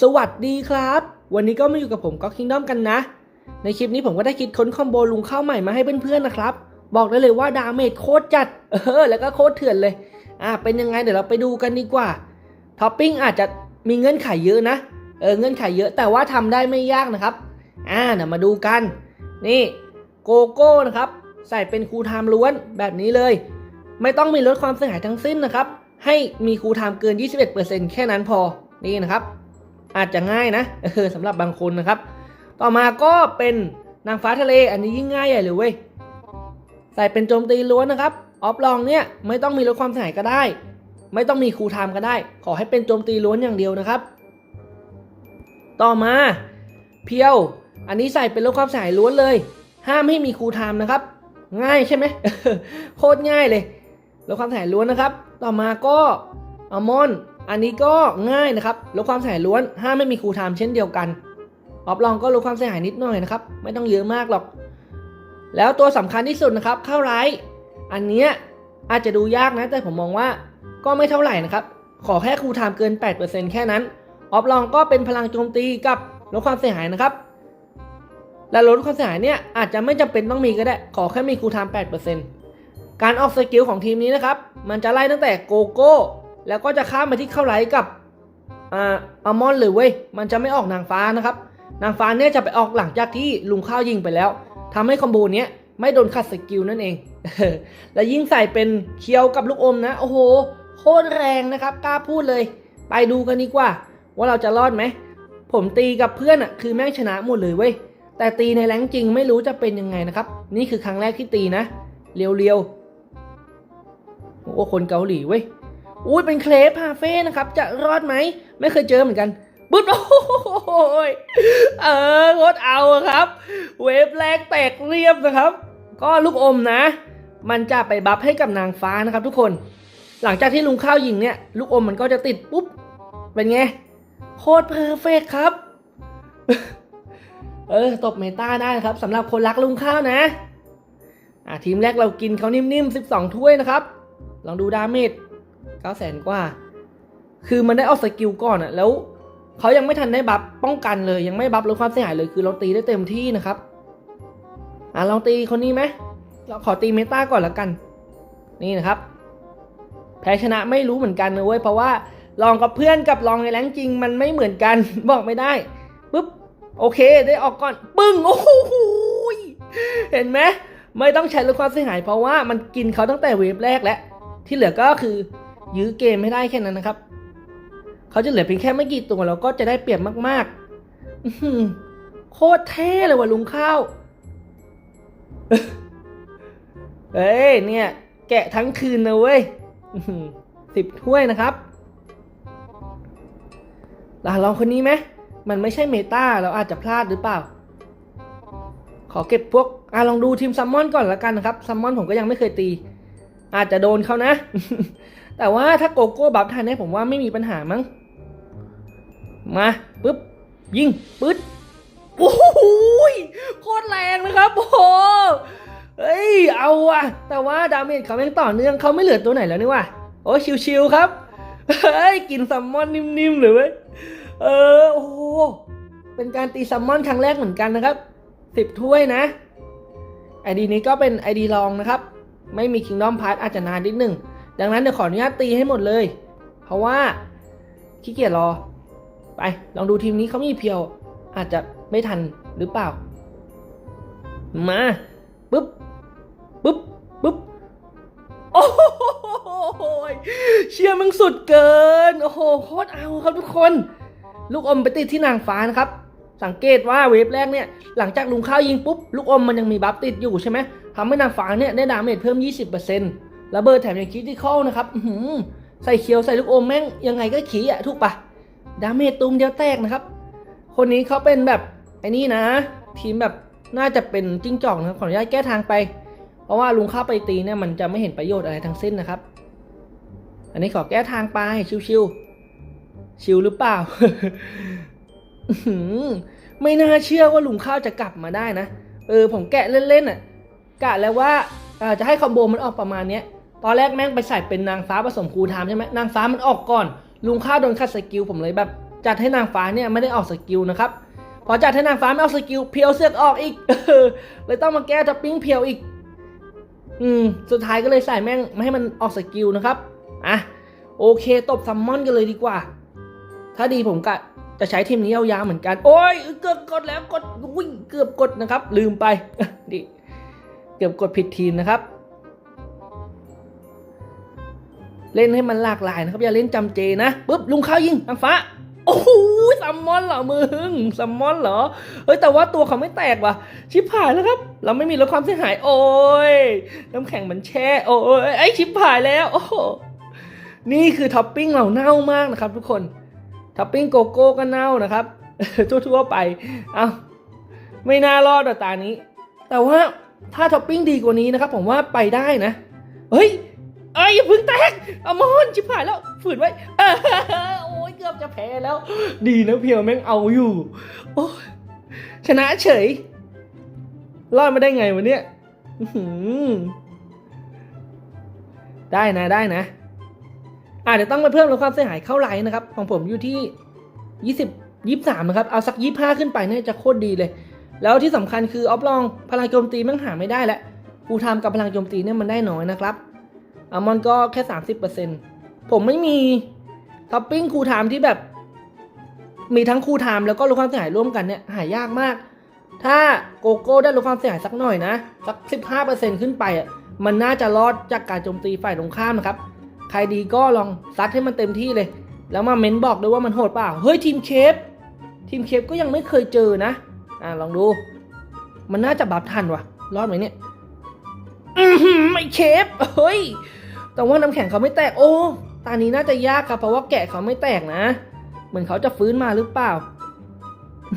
สวัสดีครับ วันนี้ก็มาอยู่กับผมก็คิงด้อมกันนะ ในคลิปนี้ผมก็ได้คิดค้นคอมโบลุงข้าวใหม่มาให้เพื่อนๆนะครับ บอกได้เลยว่าดาเมจโคตรจัด เออ แล้วก็โคตรเถื่อนเลย อ่าเป็นยังไงเดี๋ยวเราไปดูกันดีกว่า ท็อปปิ้งอาจจะมีเงื่อนไขเยอะนะ เออ เงื่อนไขเยอะแต่ว่าทำได้ไม่ยากนะครับ อ่าเดี๋ยวมาดูกัน นี่โกโก้นะครับ ใส่เป็นคูลไทม์ล้วนแบบนี้เลย ไม่ต้องมีลดความเสียหายทั้งสิ้นนะครับ ให้มีคูลไทม์เกิน 21%แค่นั้นพอ นี่นะครับ อาจจะง่ายนะเออสำหรับบางคนนะครับ ต่อมาก็เป็นนางฟ้าทะเลอันนี้ยิ่งง่ายใหญ่เลยเว้ยใส่เป็นโจมตีล้วนนะครับออฟลองเนี่ยไม่ต้องมีลดความเสียหายก็ได้ ไม่ต้องมีคูลไทม์ก็ได้ ขอให้เป็นโจมตีล้วนอย่างเดียวนะครับ ต่อมาเพียว อันนี้ใส่เป็นลดความเสียหายล้วนเลย ห้ามให้มีคูลไทม์นะครับ ง่ายใช่ไหมโคตรง่ายเลยลดความเสียหายล้วนนะครับ ต่อมาก็อัลมอน อันนี้ก็ง่ายนะครับลดความเสียหายล้วนห้ามไม่มีคูลไทม์เช่นเดียวกันออฟลองก็ลดความเสียหายนิดหน่อยนะครับ ไม่ต้องเยอะมากหรอก แล้วตัวสำคัญที่สุดนะครับเข้าไรอันเนี้ยอาจจะดูยากนะ แต่ผมมองว่าก็ไม่เท่าไหร่นะครับ ขอแค่คูลไทม์เกิน 8%แค่นั้นออฟลองก็เป็นพลังโจมตีกับลดความเสียหายนะครับ และลดความเสียหายเนี่ยอาจจะไม่จำเป็นต้องมีก็ได้ ขอแค่มีคูลไทม์8%การออกสกิลของทีมนี้นะครับ มันจะไล่ตั้งแต่โกโก้ แล้วก็จะข้ามมาที่เข้าไหลกับอ่าอัลมอนเลยเว้ยมันจะไม่ออกนางฟ้านะครับ นางฟ้าเนี่ยจะไปออกหลังจากที่ลุงข้าวยิงไปแล้วทำให้คอมโบเนี้ยไม่โดนขัดสกิลนั่นเอง และยิ่งใส่เป็นเคียวกับลูกอมนะ โอ้โห โคตรแรงนะครับ กล้าพูดเลย ไปดูกันดีกว่า ว่าเราจะรอดไหม ผมตีกับเพื่อนอะคือแม่งชนะหมดเลยเว้ย แต่ตีในแรงจริงไม่รู้จะเป็นยังไงนะครับ นี่คือครั้งแรกที่ตีนะ เรียวๆ โอ้คนเกาหลีเว้ย อุ้ยเป็นเคลปฮาเฟ่นะครับ จะรอดไหม ไม่เคยเจอเหมือนกันบึ๊ดโอ้ยเออโคตรเอาครับ เวฟแรกแตกเรียบนะครับ ก็ลูกอมนะ มันจะไปบัฟให้กับนางฟ้านะครับ ทุกคน หลังจากที่ลุงข้าวยิงเนี่ย ลูกอมมันก็จะติดปุ๊บ เป็นไง โคตรเพอร์เฟกครับ เออ ตบเมตาได้นะครับสำหรับคนรักลุงข้าวนะอะทีมแรกเรากินเขานิ่มๆ 12 ถ้วยนะครับ ลองดูดาเมจ 9แสนกว่า คือมันได้ออกสกิลก่อนอะแล้วเขายังไม่ทันได้บัฟป้องกันเลย ยังไม่บัฟลดความเสียหายเลยคือเราตีได้เต็มที่นะครับ อะลองตีคนนี้ไหมเราขอตีเมตาก่อนละกัน นี่นะครับ แพ้ชนะไม่รู้เหมือนกันนะเว้ยเพราะว่าลองกับเพื่อนกับลองในแรงจริง มันไม่เหมือนกัน บอกไม่ได้ปุ๊บโอเคได้ออกก่อนปึ้งโอ้โหเห็นไหมไม่ต้องใช้ลดความเสียหาย เพราะว่ามันกินเขาตั้งแต่เวฟแรกแล้วที่เหลือก็คือ ยื้อเกมไม่ได้แค่นั้นนะครับ เขาจะเหลือเพียงแค่ไม่กี่ตัวเราก็จะได้เปรียบมากๆโคตรเท่เลยว่ะลุงข้าว เอ้ยเนี่ย แกะทั้งคืนนะเว้ยสิบถ้วยนะครับลาลองคนนี้ไหมมันไม่ใช่เมตาเราอาจจะพลาดหรือเปล่า ขอเก็บพวกอะลองดูทีมซัมมอนก่อนละกันนะครับซัมมอนผมก็ยังไม่เคยตี อาจจะโดนเขานะ แต่ว่าถ้าโกโก้บัฟทันเนี่ยผมว่าไม่มีปัญหามั้ง มาปุ๊บ ยิงปึ๊ดโอ้โหโคตรแรงนะครับโอ้โหเฮ้ย เอาว่ะ แต่ว่าดาเมจเขายังต่อเนื่องเขาไม่เหลือตัวไหนแล้วนี่ว่ะโอ้ชิวๆครับ เฮ้ย กินแซัมมอนนิ่มๆเลยเว้ยเออ โอ้โห เป็นการตีแซัมมอนครั้งแรกเหมือนกันนะครับสิบถ้วยนะไอดีนี้ก็เป็นไอดีลองนะครับ ไม่มี Kingdom Pass อาจจะนานนิดหนึ่ง ดังนั้นเดี๋ยวขออนุญาตตีให้หมดเลย เพราะว่าขี้เกียจรอ ไป ลองดูทีมนี้เขามีเพียว อาจจะไม่ทันหรือเปล่า มาปุ๊บปุ๊บปุ๊บโอ้โหเชียร์มึงสุดเกิน โอ้โหโคตรเอาครับทุกคน ลูกอมไปติดที่นางฟ้านะครับ สังเกตว่าเวฟแรกเนี่ย หลังจากลุงข้าวยิงปุ๊บ ลูกอมมันยังมีบัฟติดอยู่ใช่ไหมทำให้นางฟ้าเนี่ยได้ดาเมจเพิ่ม 20% ระเบิดแถมยังคิดที่ข้อนะครับใส่เคียวใส่ลูกอมแม่งยังไงก็ขี่อะถูกปะดาเมจตูมเดียวแตกนะครับ คนนี้เขาเป็นแบบไอ้นี่นะ ทีมแบบน่าจะเป็นจิ้งจอกนะครับขออนุญาตแก้ทางไป เพราะว่าลุงเข้าไปตีเนี่ยมันจะไม่เห็นประโยชน์อะไรทั้งสิ้นนะครับ อันนี้ขอแก้ทางไปชิวๆชิวหรือเปล่าไม่น่าเชื่อว่าลุงข้าวจะกลับมาได้นะ เออผมแกะเล่นๆอะกะแล้วว่าจะให้คอมโบมันออกประมาณเนี้ย ตอนแรกแม่งไปใส่เป็นนางฟ้าผสมคูลไทม์ใช่ไหมนางฟ้ามันออกก่อน ลุงข้าวโดนคัดสกิลผมเลยแบบ จัดให้นางฟ้าเนี่ยไม่ได้ออกสกิลนะครับพอจัดให้นางฟ้าไม่ออกสกิลเพียวเสือกออกอีกเลยต้องมาแก้ท็อปปิ้งเพียวอีก อืมสุดท้ายก็เลยใส่แม่งไม่ให้มันออกสกิลนะครับอะโอเคตบซัมมอนกันเลยดีกว่า ถ้าดีผมก็จะใช้ทีมนี้ยาวๆเหมือนกัน โอ้ยเกือบกดแล้วกดวิ่งเกือบกดนะครับ ลืมไปดิเกือบกดผิดทีมนะครับ เล่นให้มันหลากหลายนะครับอย่าเล่นจำเจนะปุ๊บลุงข้าวยิงทางฟ้าโอ้โหซัมมอนเหรอมึงซัมมอนเหรอ เฮ้ยแต่ว่าตัวเขาไม่แตกว่ะ ชิบหายแล้วครับ เราไม่มีลดความเสียหาย โอ้ยน้ำแข็งมันแช่ โอ้ยไอชิบหายแล้ว โอ้โหนี่คือท็อปปิ้งเราเน่ามากนะครับ ทุกคน ท็อปปิ้งโกโก้ก็เน่านะครับ ทั่วๆไป เอาไม่น่ารอดอะตานี้ แต่ว่าถ้าท็อปปิ้งดีกว่านี้นะครับ ผมว่าไปได้นะ เฮ้ย อ้ยอย่าพึ่งแตกอมอนชิบหายแล้วฝืนไว้เออโอ้ยเกือบจะแพ้แล้ว ดีนะเพียวแม่งเอาอยู่ โอ้ชนะเฉย รอดมาได้ไงวะเนี่ยอื้ได้นะได้นะอ่าเดี๋ยวต้องไปเพิ่มลดความเสียหายเข้าไลน์นะครับ ของผมอยู่ที่ยี่สิบยี่สามนะครับ เอาสักยี่ห้าขึ้นไปเนี่ยจะโคตรดีเลย แล้วที่สำคัญคือออฟลองพลังโจมตีม่งหาไม่ได้แล้วกูทำกับพลังโจมตีเนี่ยมันได้น้อยนะครับ อัลมอนก็แค่สามสิบเปอร์เซ็นผมไม่มีท็อปปิ้งคูลไทม์ที่แบบ มีทั้งคูลไทม์แล้วก็ลดความเสียหายร่วมกันเนี่ยหายากมาก ถ้าโกโก้ได้ลดความเสียหายสักหน่อยนะ สักสิบห้าเปอร์เซ็นขึ้นไปอะมันน่าจะรอดจากการโจมตีฝ่ายตรงข้ามนะครับ ใครดีก็ลองซัดให้มันเต็มที่เลย แล้วมาเม้นบอกด้วยว่ามันโหดเปล่า เฮ้ยทีมเคฟ ทีมเคฟก็ยังไม่เคยเจอนะ อ่าลองดู มันน่าจะบัฟทันวะรอดไหมเนี่ย อือหือไม่เคฟ เฮ้ย แต่ว่าน้ำแข็งเขาไม่แตก โอ้ตานี้น่าจะยากครับเพราะว่าแกะเขาไม่แตกนะ เหมือนเขาจะฟื้นมาหรือเปล่า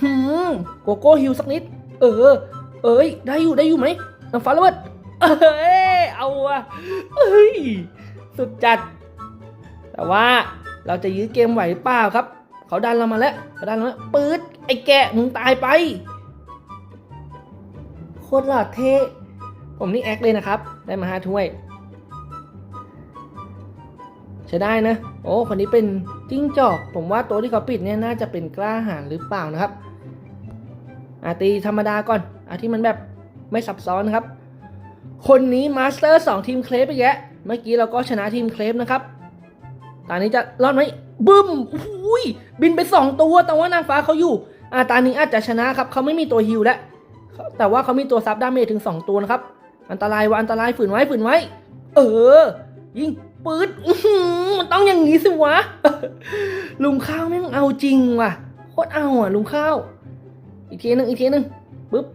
หือโกโก้ฮิวสักนิด เออ เอ้ย ได้อยู่ได้อยู่ไหมน้ำฟ้าระเบิดเอ้ยเอาอะเอ้ย สุดจัด แต่ว่าเราจะยื้อเกมไหวหรือเปล่าครับ เขาดันเรามาแล้วเขาดันเรามาปื๊ดไอ้แกะมึงตายไปโคตรหล่อเท่ผมนี่แอคเลยนะครับ ได้มาห้าถ้วย ใช้ได้นะ โอ้คนนี้เป็นจิ้งจอก ผมว่าตัวที่เขาปิดเนี่ยน่าจะเป็นกล้าหาญหรือเปล่านะครับอาตีธรรมดาก่อนอาที่มันแบบไม่ซับซ้อนนะครับ คนนี้มาสเตอร์สองทีมเคลฟไปแยะ เมื่อกี้เราก็ชนะทีมเคลฟนะครับ ตอนนี้จะรอดไหมบึ้มอุ้ยบินไปสองตัว แต่ว่านางฟ้าเขาอยู่อาตอนนี้อาจจะชนะครับเขาไม่มีตัวฮิลแล้วแต่ว่าเขามีตัวซับดาเมจถึง 2 ตัวนะครับ อันตรายว่าอันตรายฝืนไว้ฝืนไว้ เออ ยิง ปืดอื้อหือมันต้องอย่างนี้สิวะ ลุงข้าวแม่งเอาจริงว่ะโคตรเอาอะ ลุงข้าว อีกทีหนึงอีกทีหนึงปึ๊บ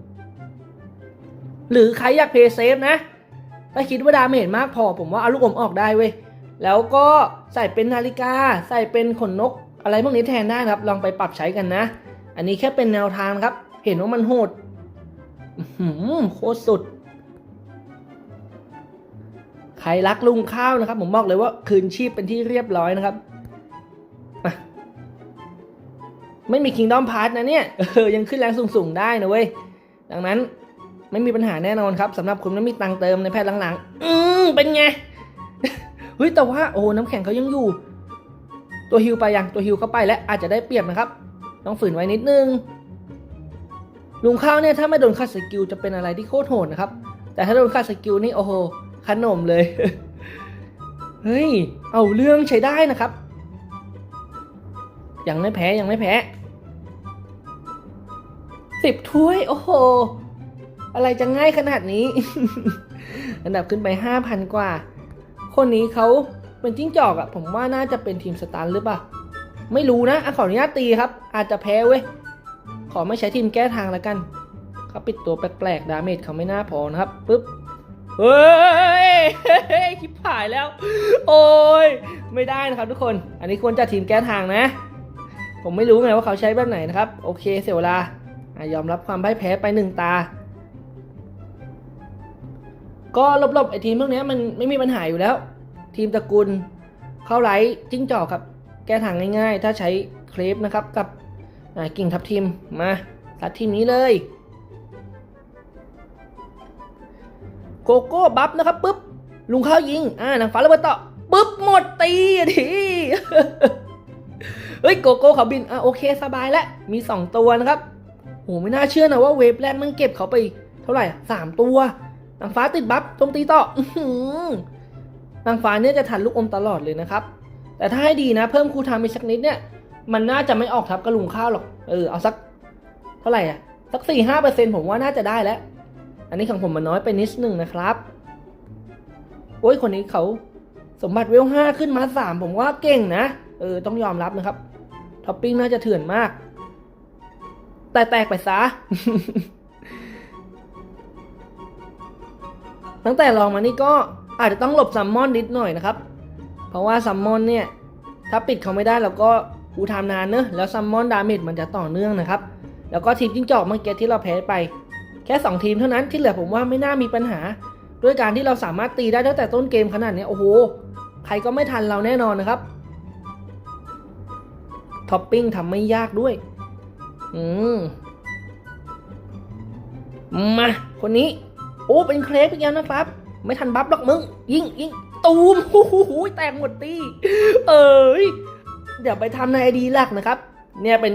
หรือใครอยากเพย์เซฟนะ ถ้าคิดว่าดาเมจมากพอผมว่าเอาลูกอมออกได้เว้ย แล้วก็ใส่เป็นนาฬิกา ใส่เป็นขนนก อะไรพวกนี้แทนได้ครับ ลองไปปรับใช้กันนะ อันนี้แค่เป็นแนวทางครับ เห็นว่ามันโหดโคตรสุด ใครรักลุงข้าวนะครับ ผมบอกเลยว่าคืนชีพเป็นที่เรียบร้อยนะครับ ไม่มีคิงดอมพาร์ทนะเนี่ยเออยังขึ้นแรงสูงๆได้นะเว้ย ดังนั้นไม่มีปัญหาแน่นอนครับสำหรับคุณไม่มีตังเติมในแพทย์หลังๆ อืมเป็นไง เฮ้ยแต่ว่าโอ้โหน้ำแข็งเขายังอยู่ ตัวฮิวไปยังตัวฮิวเข้าไปแล้วอาจจะได้เปรียบนะครับ ต้องฝืนไว้นิดนึง ลุงข้าวเนี่ยถ้าไม่โดนคัดสกิลจะเป็นอะไรที่โคตรโหดนะครับ แต่ถ้าโดนคัดสกิลนี่โอ้โห ขนมเลย เฮ้ย เอาเรื่องใช้ได้นะครับ ยังไม่แพ้ยังไม่แพ้สิบถ้วย โอ้โห อะไรจะง่ายขนาดนี้ อันดับขึ้นไปห้าพันกว่า คนนี้เขาเป็นจิ้งจอกอะผมว่าน่าจะเป็นทีมสตันหรือเปล่า ไม่รู้นะอขออนุญาตตีครับ อาจจะแพ้เว้ย ขอไม่ใช้ทีมแก้ทางแล้วกันเขาปิดตัวแปลกๆ ดาเมจเขาไม่น่าพอนะครับปึ๊บ เฮ้ยคิดผ่ายแล้ว โอ้ยไม่ได้นะครับทุกคน อันนี้ควรจะทีมแก้ทางนะ ผมไม่รู้ไงว่าเขาใช้แบบไหนนะครับ โอเคเสียเวลาอยอมรับความพ่ายแพ้ไปหนึ่งตา ก็ลบๆไอทีมพวกนี้มันไม่มีปัญหาอยู่แล้ว ทีมตระกูลเข้าไลท์จิ้งจอกครับ แก้ทางง่ายๆ ถ้าใช้เคลปนะครับกับกิ่งทับทิมมาตัดทีมนี้เลย โกโก้บัฟนะครับปุ๊บลุงข้าวยิงอ่านางฟ้าระเบิดต่อปุ๊บหมดตีอะทีเฮ้ยโกโก้เขาบินอะโอเคสบายแล้วมีสองตัวนะครับโหไม่น่าเชื่อนะว่าเวฟแรกมันเก็บเขาไปเท่าไหร่สามตัวนางฟ้าติดบัฟโจมตีต่อหนางฟ้าเนี่ยจะทันลูกอมตลอดเลยนะครับ แต่ถ้าให้ดีนะ เพิ่มคูลไทม์ไปสักนิดเนี่ย มันน่าจะไม่ออกทับกระลุงข้าวหรอก เออเอาสัก เท่าไหร่อะสักสี่ห้าเปอร์เซ็นผมว่าน่าจะได้แล้ว อันนี้ของผมมันน้อยไปนิดหนึ่งนะครับ โอ้ยคนนี้เขาสมบัติเวลห้าขึ้นมาสามผมว่าเก่งนะ เออ ต้องยอมรับนะครับ ท็อปปิ้งน่าจะเถื่อนมาก แต่แตกไปซะ ตั้งแต่ลองมานี่ก็อาจจะต้องหลบซัมมอนนิดหน่อยนะครับ เพราะว่าซัมมอนเนี่ย ถ้าปิดเขาไม่ได้เราก็อูทามนานเนอะแล้วซัมมอนดาเมจมันจะต่อเนื่องนะครับ แล้วก็ทีมจิ้งจอกเมื่อกี้ที่เราแพ้ไป ค่2ทีมเท่านั้นที่เหลือผมว่าไม่น่ามีปัญหา ด้วยการที่เราสามารถตีได้ตั้งแต่ต้นเกมขนาดนี้โอ้โหใครก็ไม่ทันเราแน่นอนนะครับท็อปปิ้งทำไม่ยากด้วย อืมมาคนนี้ โอ้เป็นเครปอีกแล้วนะครับ ไม่ทันบัฟหรอกมึง ยิงยิงตูมโอ้โหแตกหมดตีเอ้ยเดี๋ยวไปทำในไอดีหลักนะครับ เนี่ยเป็น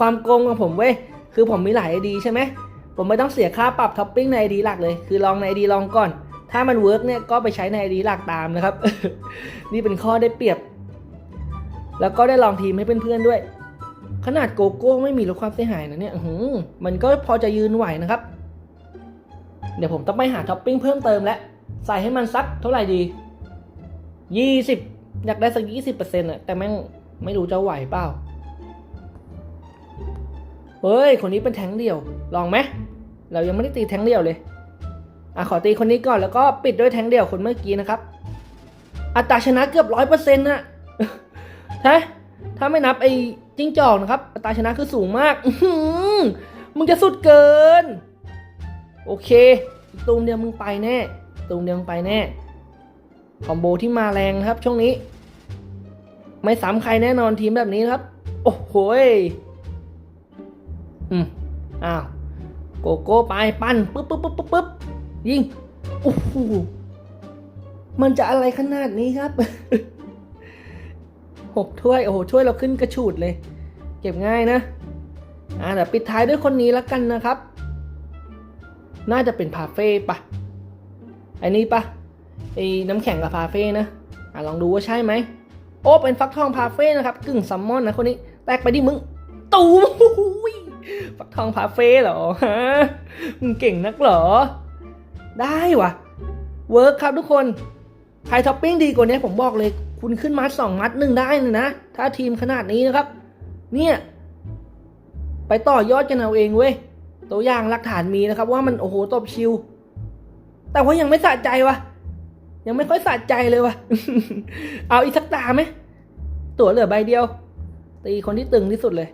ความโกงของผมเว้ย คือผมมีหลายไอดีใช่ไหม ผมไม่ต้องเสียค่าปรับท็อปปิ้งในไอดีหลักเลย คือลองในไอดีลองก่อน ถ้ามันเวิร์กเนี่ยก็ไปใช้ในไอดีหลักตามนะครับ นี่เป็นข้อได้เปรียบ แล้วก็ได้ลองทีมให้เพื่อนๆด้วย ขนาดโกโก้ไม่มีลดความเสียหายนะเนี่ยมันก็พอจะยืนไหวนะครับ เดี๋ยวผมต้องไปหาท็อปปิ้งเพิ่มเติมแล้วใส่ให้มันสักเท่าไหร่ดียี่สิบอยากได้สักยี่สิบเปอร์เซ็นต์อะแต่แม่งไม่รู้จะไหวเปล่า เฮ้ย คนนี้เป็นแทงเดียว ลองไหม เรายังไม่ได้ตีแทงเดียวเลยอะขอตีคนนี้ก่อนแล้วก็ปิดด้วยแทงเดียวคนเมื่อกี้นะครับ อัตราชนะเกือบร้อยเปอร์เซ็นต์นะถ้ถ้าไม่นับไอ้จิ้งจอกนะครับ อัตราชนะคือสูงมากมึงจะสุดเกิน โอเค ตูมเดียวมึงไปแน่ ตูมเดียวมึงไปแน่ คอมโบที่มาแรงนะครับ ช่วงนี้ ไม่ซ้ำใครแน่นอนทีมแบบนี้ครับ โอ้โหอืมอ้าว โกโก้ไปปั้นปึ๊บปึ๊บปึ๊บปึ๊บปึ๊บยิงโอ้โหมันจะอะไรขนาดนี้ครับหกถ้วย โอ้โหช่วยเราขึ้นกระฉูดเลย เก็บง่ายนะ อ่าเดี๋ยวปิดท้ายด้วยคนนี้แล้วกันนะครับ น่าจะเป็นพาเฟ่ปะไอ้นี่ปะไอ้น้ำแข็งกับพาเฟ่นะ อะลองดูว่าใช่ไหม โอ้ เป็นฟักทองพาเฟ่นะครับ กึ่งซัมมอนนะคนนี้ แตกไปดิมึง ตู้ ฟักทองพาเฟ่เหรอฮะมึงเก่งนักเหรอ ได้วะเวิร์กครับทุกคนใครท็อปปิ้งดีกว่านี้ผมบอกเลย คุณขึ้นมัดสองมัดหนึ่งได้เลยนะ ถ้าทีมขนาดนี้นะครับ เนี่ย ไปต่อยอดกันเอาเองเว้ย ตัวอย่างหลักฐานมีนะครับ ว่ามันโอ้โหตบชิว แต่ว่ายังไม่สะใจวะยังไม่ค่อยสะใจเลยวะเอาอีกสักตาไหมตั๋วเหลือใบเดียว ตีคนที่ตึงที่สุดเลย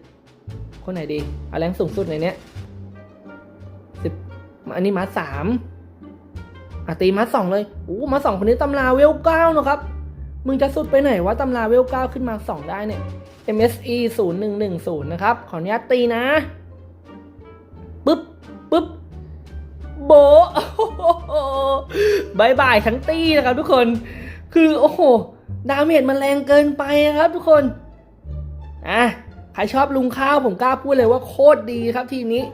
คนไหนดีเอาแรงสูงสุดในเนี้ยสิบอันนี้มาสามอะตีมาสองเลยโอ้มาสองคนนี้ตำราเวลเก้านะครับ มึงจะสุดไปไหนวะตำราเวลเก้าขึ้นมาสองได้เนี่ย MSE 0 1 1 0 นะครับ ขออนุญาตตีนะ ปึ๊บ ปึ๊บ โบโโบายบายทั้งตีนะครับทุกคน คือ โอ้โห ดาเมจมันแรงเกินไปนะครับทุกคน อะ ใครชอบลุงข้าวผมกล้าพูดเลยว่าโคตรดีครับทีมนี้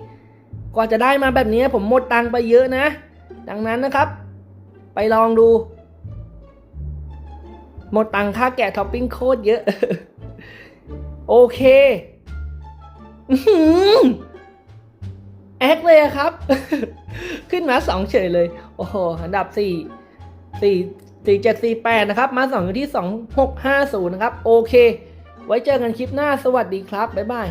กว่าจะได้มาแบบนี้ผมหมดตังค์ไปเยอะนะ ดังนั้นนะครับ ไปลองดู หมดตังค่าแกะท็อปปิ้งโคตรเยอะ โอเคแอคเลยครับ ขึ้นมาสองเฉยเลย โอ้โห อันดับสี่สี่สี่เจ็ดสี่แปดนะครับ มาสองอยู่ที่สองหกห้าศูนย์นะครับ โอเค ไว้เจอกันคลิปหน้าสวัสดีครับ บ๊ายบาย